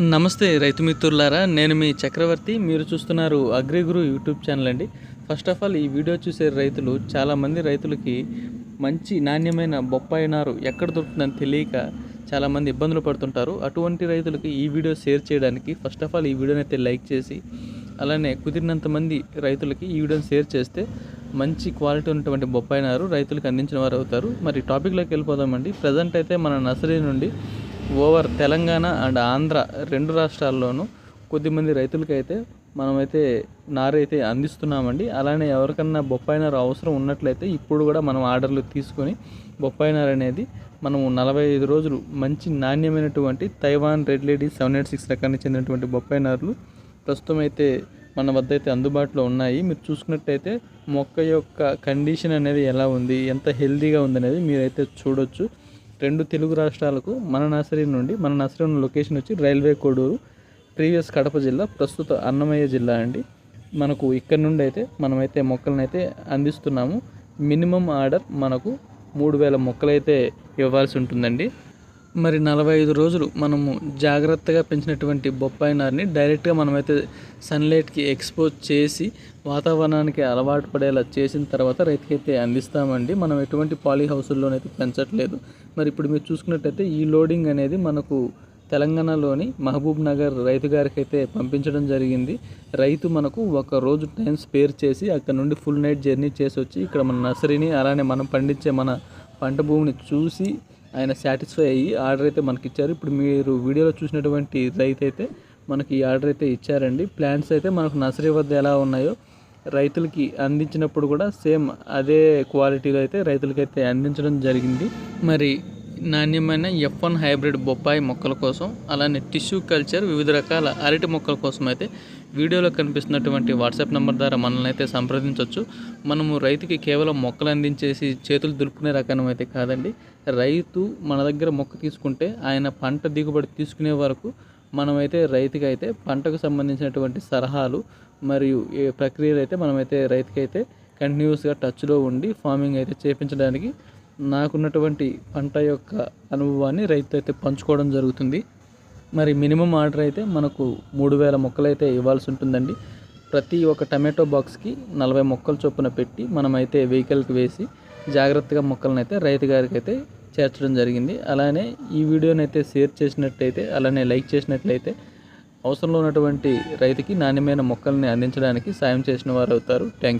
నమస్తే రైతు మిత్రులారా నేను మీ చక్రవర్తి. మీరు చూస్తున్నారు అగ్రిగురు యూట్యూబ్ ఛానల్ అండి. ఫస్ట్ ఆఫ్ ఆల్ ఈ వీడియో చూసే రైతులు చాలామంది రైతులకి మంచి నాణ్యమైన బొప్పాయి నారు ఎక్కడ దొరుకుతుందని తెలియక చాలామంది ఇబ్బందులు పడుతుంటారు. అటువంటి రైతులకి ఈ వీడియో షేర్ చేయడానికి ఫస్ట్ ఆఫ్ ఆల్ ఈ వీడియోని అయితే లైక్ చేసి అలానే కుదిరినంత మంది రైతులకి ఈ వీడియోని షేర్ చేస్తే మంచి క్వాలిటీ ఉన్నటువంటి బొప్పాయి నారు రైతులకు అందించిన వారు అవుతారు. మరి టాపిక్లోకి వెళ్ళిపోదామండి. ప్రజెంట్ అయితే మన నర్సరీ నుండి ఓవర్ తెలంగాణ అండ్ ఆంధ్ర రెండు రాష్ట్రాల్లోనూ కొద్దిమంది రైతులకైతే మనమైతే నారైతే అందిస్తున్నామండి. అలానే ఎవరికన్నా బొప్పాయి నారు అవసరం ఉన్నట్లయితే ఇప్పుడు కూడా మనం ఆర్డర్లు తీసుకొని బొప్పాయి నారు అనేది మనము నలభై ఐదు రోజులు మంచి నాణ్యమైనటువంటి Taiwan red lady seven eight six రకానికి చెందినటువంటి బొప్పాయి నారులు ప్రస్తుతం అయితే మన వద్ద అయితే అందుబాటులో ఉన్నాయి. మీరు చూసుకున్నట్టయితే మొక్క యొక్క కండిషన్ అనేది ఎలా ఉంది? ఎంత హెల్తీగా ఉందనేది మీరైతే చూడొచ్చు. రెండు తెలుగు రాష్ట్రాలకు మన నర్సరీ నుండి మన నర్సరీ ఉన్న లొకేషన్ వచ్చి రైల్వే కోడూరు ప్రీవియస్ కడప జిల్లా ప్రస్తుత అన్నమయ్య జిల్లా అండి. మనకు ఇక్కడ నుండి అయితే మనమైతే మొక్కలను అయితే అందిస్తున్నాము. మినిమం ఆర్డర్ మనకు మూడు వేల మొక్కలైతే ఇవ్వాల్సి ఉంటుందండి. మరి నలభై ఐదు రోజులు మనము జాగ్రత్తగా పెంచినటువంటి బొప్పాయి నారిని డైరెక్ట్గా మనమైతే సన్లైట్కి ఎక్స్పోజ్ చేసి వాతావరణానికి అలవాటు పడేలా చేసిన తర్వాత రైతుకైతే అందిస్తామండి. మనం ఎటువంటి పాలీ హౌసుల్లోనైతే పెంచట్లేదు. మరి ఇప్పుడు మీరు చూసుకున్నట్టయితే ఈ లోడింగ్ అనేది మనకు తెలంగాణలోని మహబూబ్ నగర్ రైతు గారికి అయితే పంపించడం జరిగింది. రైతు మనకు ఒక రోజు టైం స్పేర్ చేసి అక్కడ నుండి ఫుల్ నైట్ జర్నీ చేసి వచ్చి ఇక్కడ మన నర్సరీని అలానే మనం పండించే మన పంట భూమిని చూసి ఆయన సాటిస్ఫై అయ్యి ఆర్డర్ అయితే మనకి ఇచ్చారు ఇప్పుడు మీరు వీడియోలో చూసినటువంటి రైతు అయితే మనకి ఈ ఆర్డర్ అయితే ఇచ్చారండి. ప్లాంట్స్ అయితే మనకు నర్సరీ వద్ద ఎలా ఉన్నాయో రైతులకి అందించినప్పుడు కూడా సేమ్ అదే క్వాలిటీలో అయితే రైతులకైతే అందించడం జరిగింది. మరి నాణ్యమైన ఎఫ్ వన్ హైబ్రిడ్ బొప్పాయి మొక్కల కోసం అలానే టిష్యూ కల్చర్ వివిధ రకాల అరటి మొక్కల కోసం అయితే వీడియోలో కనిపిస్తున్నటువంటి వాట్సాప్ నెంబర్ ద్వారా మనల్ని అయితే సంప్రదించవచ్చు. మనము రైతుకి కేవలం మొక్కలు అందించేసి చేతులు దులుపుకునే రకం అయితే కాదండి. రైతు మన దగ్గర మొక్క తీసుకుంటే ఆయన పంట దిగుబడి తీసుకునే వరకు మనమైతే రైతుకి అయితే పంటకు సంబంధించినటువంటి సలహాలు మరియు ఏ ప్రక్రియలు అయితే మనమైతే రైతుకైతే కంటిన్యూస్గా టచ్లో ఉండి ఫార్మింగ్ అయితే చేపించడానికి నాకున్నటువంటి పంట యొక్క అనుభవాన్ని రైతు అయితే పంచుకోవడం జరుగుతుంది. మరి మినిమం ఆర్డర్ అయితే మనకు మూడు వేల మొక్కలైతే ఇవ్వాల్సి ఉంటుందండి. ప్రతి ఒక్క టమాటో బాక్స్కి నలభై మొక్కలు చొప్పున పెట్టి మనమైతే వెహికల్కి వేసి జాగ్రత్తగా మొక్కలను అయితే రైతు గారికి అయితే చేర్చడం జరిగింది. అలానే ఈ వీడియోని అయితే షేర్ చేసినట్లయితే అలానే లైక్ చేసినట్లయితే అవసరంలో ఉన్నటువంటి రైతుకి నాణ్యమైన మొక్కల్ని అందించడానికి సాయం చేసిన వారు అవుతారు థ్యాంక్